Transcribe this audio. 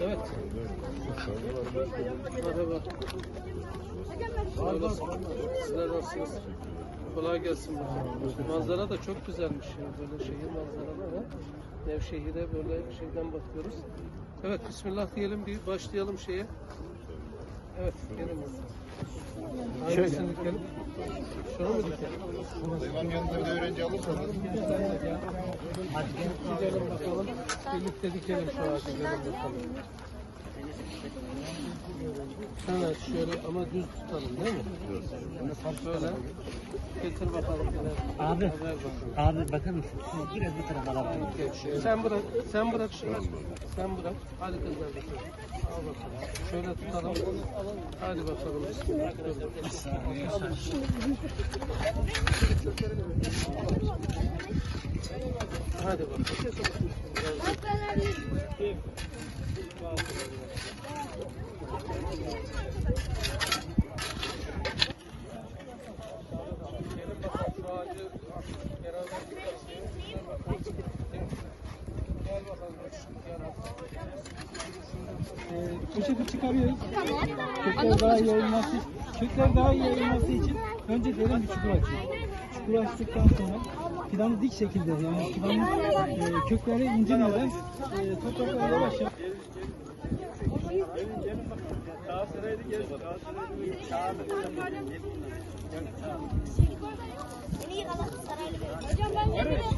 Evet. Merhaba. Sizler nasılsınız? Kolay gelsin. Manzara da çok güzelmiş. Yani böyle şehir manzaraları. Nevşehir'e böyle şeyden bakıyoruz. Evet Bismillah diyelim bir başlayalım şeye. Evet gelin. Hangisini dikelim? Şunu mu dikelim? Hayvan yanında bir öğrenci alırsanız. Hadi gidelim bakalım. Birlikte dikelim şu ağacı gelin bakalım. Evet şöyle ama düz tutalım değil mi? Böyle. Getir bakalım. Abi. Abi bakar mısın? Biraz bu tarafa miyim? Sen bırak, sen bırak şunu. Sen bırak. Hadi kızlar bakalım. Al bakalım. Şöyle tutalım. Hadi bakalım. Hadi bakalım. Poşeti çıkarıyoruz. Kökler daha yayılması, kökler daha yayılması için önce derin bir çukur açıyoruz. Çukur açtıktan sonra fidanı dik şekilde yani fidanın e, kökleri incinmeden e, toprakla yavaş yavaş. Hocam ben